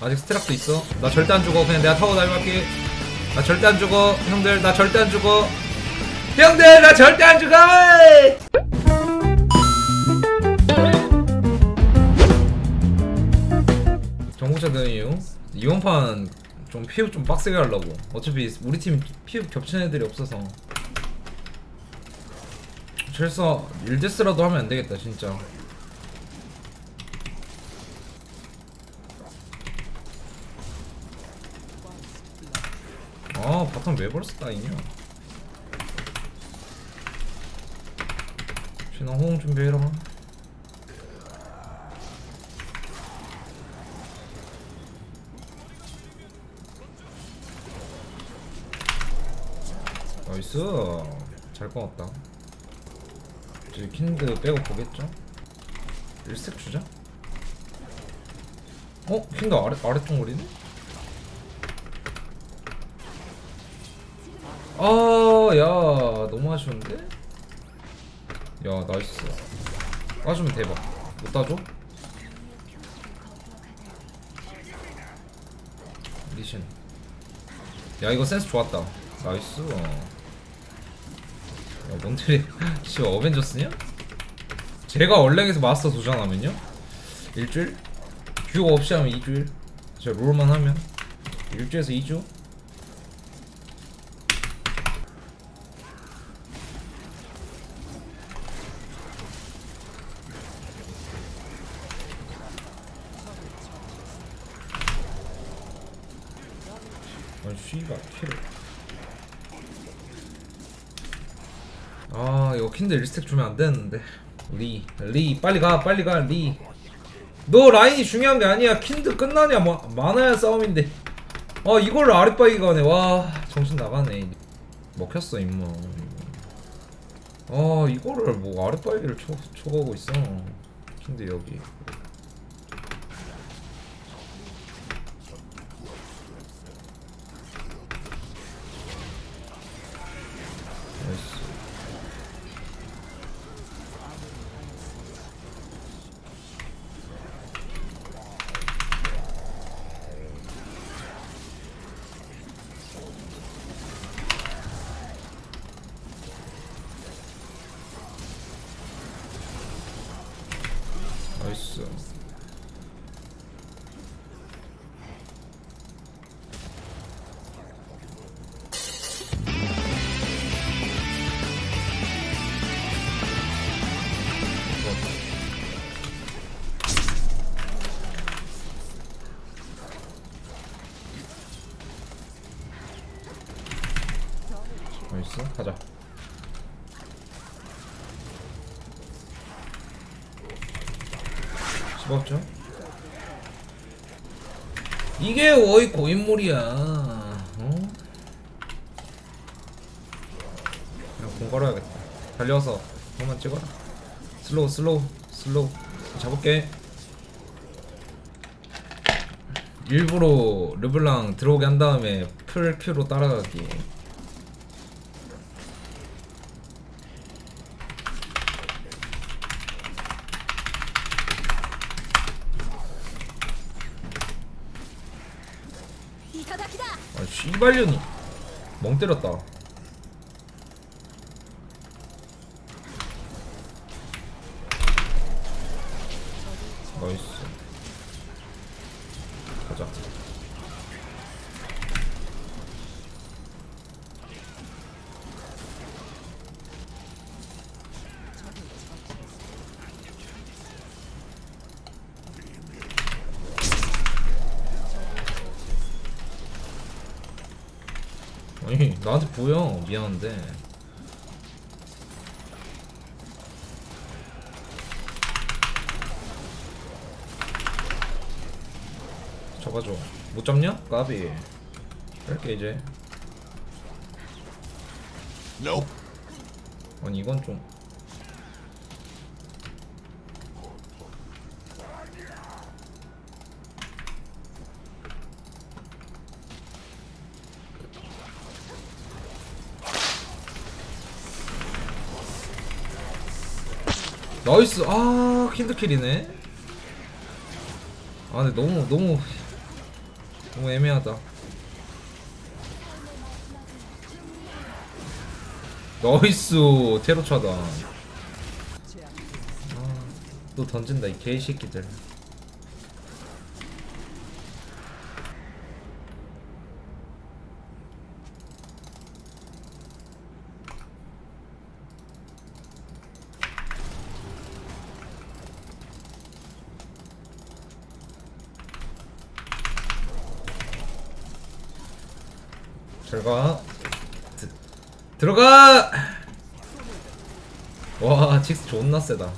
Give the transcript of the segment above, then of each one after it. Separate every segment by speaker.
Speaker 1: 아직 스트락도 있어. 나 절대 안 죽어. 그냥 내가 타고 다이할게. 나 절대 안 죽어. 형들 나 절대 안 죽어. 형들 나 절대 안 죽어! 정국자 대이유 이번 판 좀 피흡 좀 빡세게 하려고. 어차피 우리 팀 피흡 겹치는 애들이 없어서. 그래서 1데스라도 하면 안 되겠다 진짜 아 바텀 왜 벌써 따이냐 신호 호응 준비해라 나이스 잘 꺼놨다 이제 킨드 빼고 보겠죠? 1스택 주자 어? 킨드 아래, 아래 동물이네? 아, 야, 너무 아쉬운데? 야, 나이스. 따주면 대박. 못 따줘? 리신. 야, 이거 센스 좋았다. 나이스. 야, 몬트리, 씨, 어벤져스냐? 제가 얼랭에서 마스터 도전하면요? 일주일? 뷰 없이 하면 2주일. 저 롤만 하면 일주에서 2주? 아 씨발 키를 아 이거 킨드 1스택 주면 안 되는데. 리, 리 빨리 가 빨리 가리너 라인이 중요한 게 아니야. 킨드 끝나냐? 마, 많아야 싸움인데. 아 이걸 아랫바위 가네. 와 정신 나가네. 먹혔어 임무 아 이거를 뭐 아랫바위를 쳐, 쳐가고 있어. 킨드 여기 집었죠? 이게 어이 고인물이야. 어? 공 걸어야겠다. 달려와서 한번 찍어라. 슬로우 슬로우 슬로우. 잡을게. 일부러 르블랑 들어오게 한 다음에 풀 큐로 따라가기 아 씨발년이 멍 때렸다. 나이스 가자 아니 나한테 보여. 미안한데. 잡아줘. 못 잡냐? 까비. 뺄게 이제. 아니 이건 좀 나이스. 아 킨드킬이네. 아 근데 너무 너무 너무 애매하다. 나이스. 테러 차다 아, 또 던진다 이 개새끼들 잘가 드, 들어가! 와 직스 존나 세다.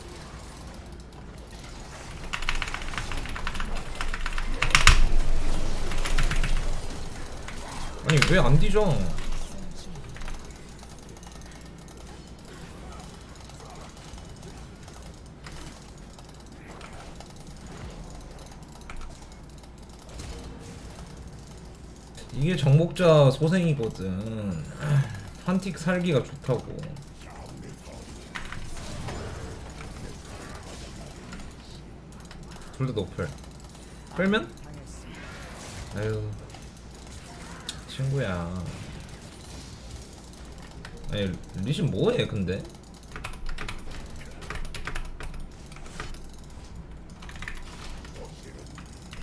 Speaker 1: 아니 왜 안 뒤져? 이게 정복자 소생이거든 한틱 살기가 좋다고 둘 다 노플 끌면? 아유 친구야 아니 리신 뭐해 근데?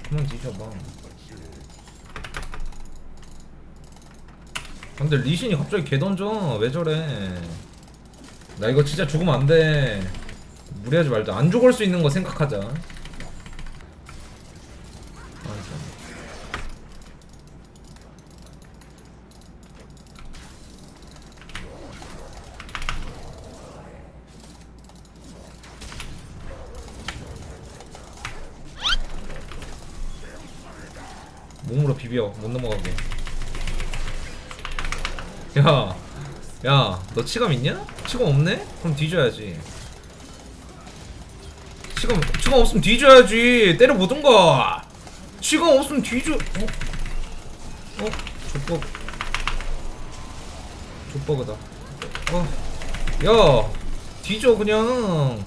Speaker 1: 그만 뒤져봐 근데 리신이 갑자기 개 던져. 왜 저래? 나 이거 진짜 죽으면 안돼. 무리하지 말자. 안 죽을 수 있는 거 생각하자. 몸으로 비벼. 못 넘어가게 야, 야, 너 치감 있냐? 치감 없네? 그럼 뒤져야지. 치감, 치감 없으면 뒤져야지. 때려보든가. 치감 없으면 뒤져. 어? 어? 족버그. 족버그다. 어. 야, 뒤져 그냥.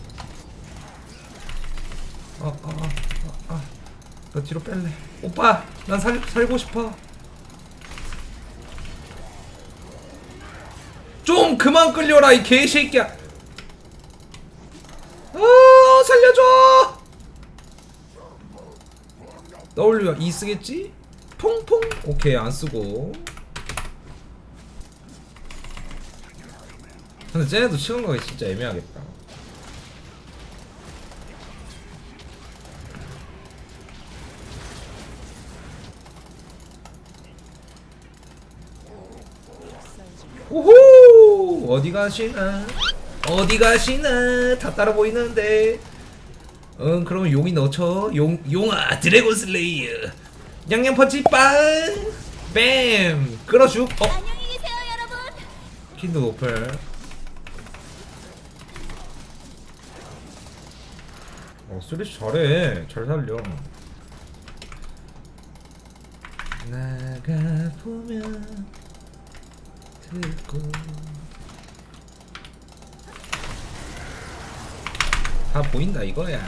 Speaker 1: 아, 아, 아, 아, 아. 나 뒤로 뺄래. 오빠, 난 살, 살고 싶어. 그만 끌려라 이 개새끼야. 아 살려줘. W E 쓰겠지? 퐁퐁. 오케이 안 쓰고. 근데 쟤네도 치는 거가 진짜 애매하겠다. 오호 어디 가시나? 어디 가시나? 다 따라 보이는데. 응 그럼 용이 넣쳐 용 용아 드래곤 슬레이어. 양양 펀치 빵뱀! 끌어죽 어?
Speaker 2: 안녕히 계세요, 여러분.
Speaker 1: 킨드 노플. 어 쓰리시 잘해. 잘 살려. 나가 보면 듣고 다 보인다 이거야.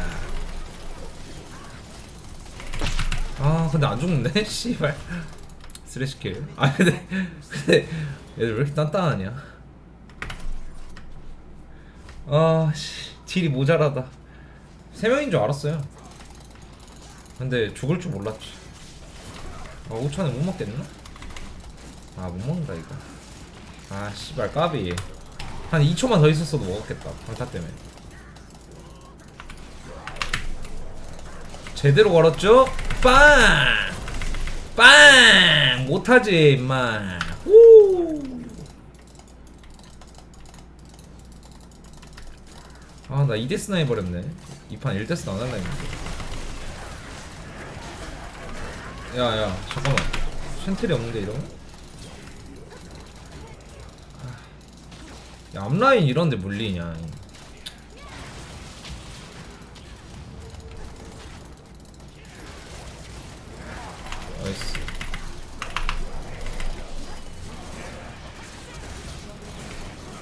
Speaker 1: 아 근데 안 죽는데? 씨발. 쓰레시킬. 아 근데 근데 얘들 왜 이렇게 단단하냐? 아씨. 딜이 모자라다. 세 명인 줄 알았어요. 근데 죽을 줄 몰랐지. 아 5천에 못 먹겠나? 아 못 먹는다 이거. 아 씨발 까비. 한 2초만 더 있었어도 먹었겠다 강타 때문에 제대로 걸었죠? 빵! 빵! 못하지 임마 후! 아 나 2데스 나 해버렸네 이 판 1데스 안 할라 했는데 야 야 잠깐만 챈틀이 없는데 이러면? 야 앞라인 이런데 물리냐 나이스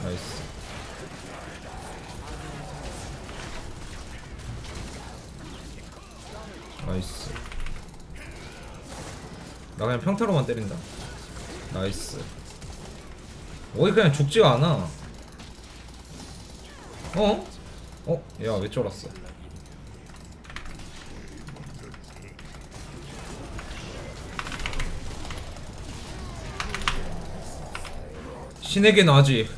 Speaker 1: 나이스 나이스. 나 그냥 평타로만 때린다. 나이스. 어이 그냥 죽지가 않아. 어? 어? 야 왜 쫄았어? 신에게는 아직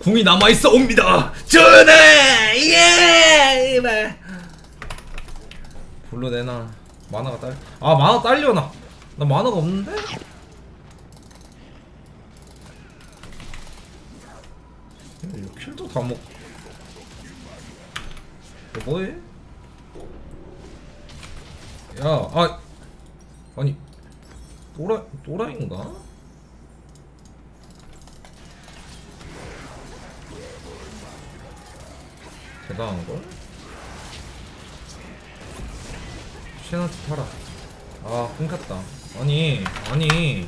Speaker 1: 궁이 남아있어 옵니다. 전하 예 이발 불러내나 만화가 딸. 아 만화 딸려나. 나 만화가 없는데? 이거 킬도 다 먹. 너 뭐해? 야, 아, 아니, 또라 또라인가? 대단한 걸? 쉐나트 팔아. 아, 끊겼다. 아니, 아니.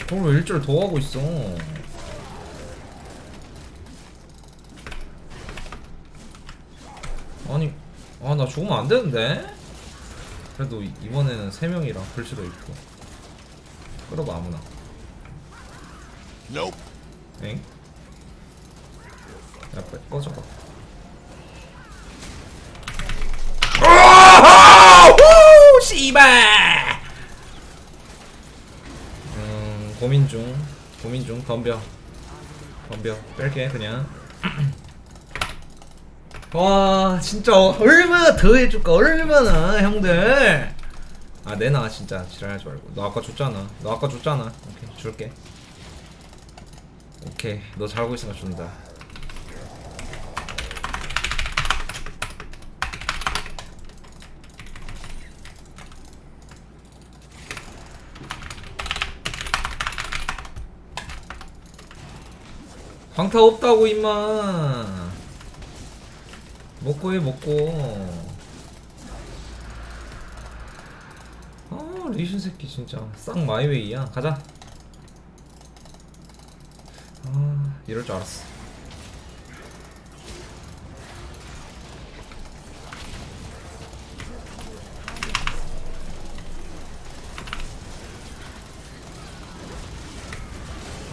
Speaker 1: 그걸 왜 일주일 더 하고 있어? 아니, 아, 나 죽으면 안 되는데? 그래도 이- 이번에는 세 명이라 글씨도 있고. 끌어봐, 아무나.
Speaker 2: Nope.
Speaker 1: 엥? 야, 빨리 꺼져봐. 오호! 씨발! 음, 고민 중. 고민 중. 덤벼. 덤벼. 뺄게, 그냥. 와, 진짜 얼마나 더 해줄까? 얼마나, 형들! 아, 내놔, 진짜. 지랄하지 말고. 너 아까 줬잖아. 너 아까 줬잖아. 오케이, 줄게. 오케이 너 잘하고 있으니까 준다 방타 없다고 임마. 먹고 해 먹고. 아 리신 새끼 진짜. 싹 마이웨이야. 가자. 아 이럴 줄 알았어.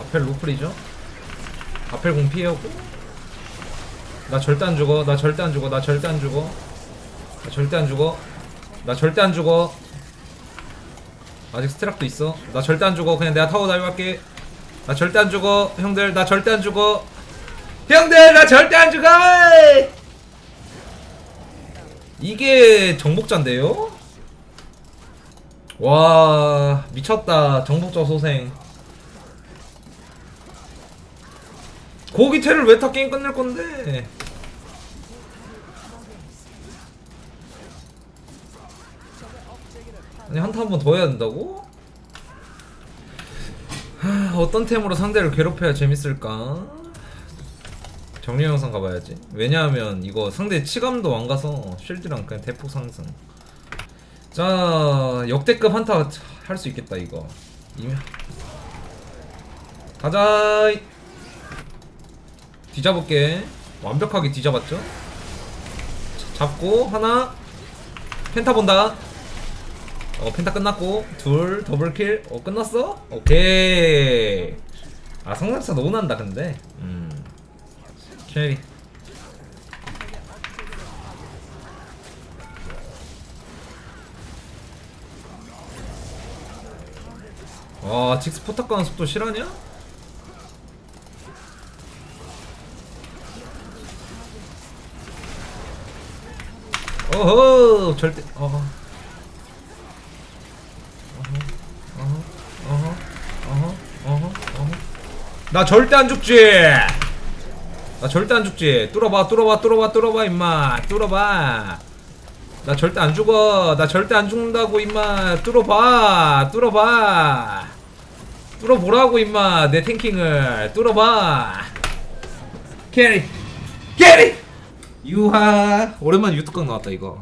Speaker 1: 아펠 로플이죠? 아펠 공 피하고. 나 절대 안 죽어 나 절대 안 죽어 나 절대 안 죽어. 나 절대 안 죽어 나 절대 안 죽어. 아직 스트락도 있어. 나 절대 안 죽어. 그냥 내가 타고 할게. 나 절대 안 죽어 형들. 나 절대 안 죽어. 형들 나 절대 안 죽어! 이게 정복자인데요? 와 미쳤다. 정복자 소생 고기 태를 왜 타 게임 끝낼 건데 아니 한타 한 번 더 해야 된다고? 하, 어떤 템으로 상대를 괴롭혀야 재밌을까? 정리 영상 가봐야지. 왜냐하면 이거 상대 치감도 안 가서 쉴드랑 그냥 대폭 상승. 자 역대급 한타 할 수 있겠다 이거. 가자. 뒤잡을게. 완벽하게 뒤잡았죠? 자, 잡고 하나 펜타 본다. 어 펜타 끝났고 둘 더블킬 어 끝났어? 오케이 아 성장차 너무 난다 근데 음 캐리 와 직스 포탑 가는 속도 실화냐? 어허 절대 어허 어허, 어허, 어허, 어허, 어허. 나 절대 안 죽지. 나 절대 안 죽지. 뚫어봐, 뚫어봐, 뚫어봐, 뚫어봐, 임마. 뚫어봐. 나 절대 안 죽어. 나 절대 안 죽는다고, 임마. 뚫어봐, 뚫어봐. 뚫어보라고, 임마. 내 탱킹을. 뚫어봐. 캐리, 캐리. 유하. 오랜만에 유튜브 나왔다 이거.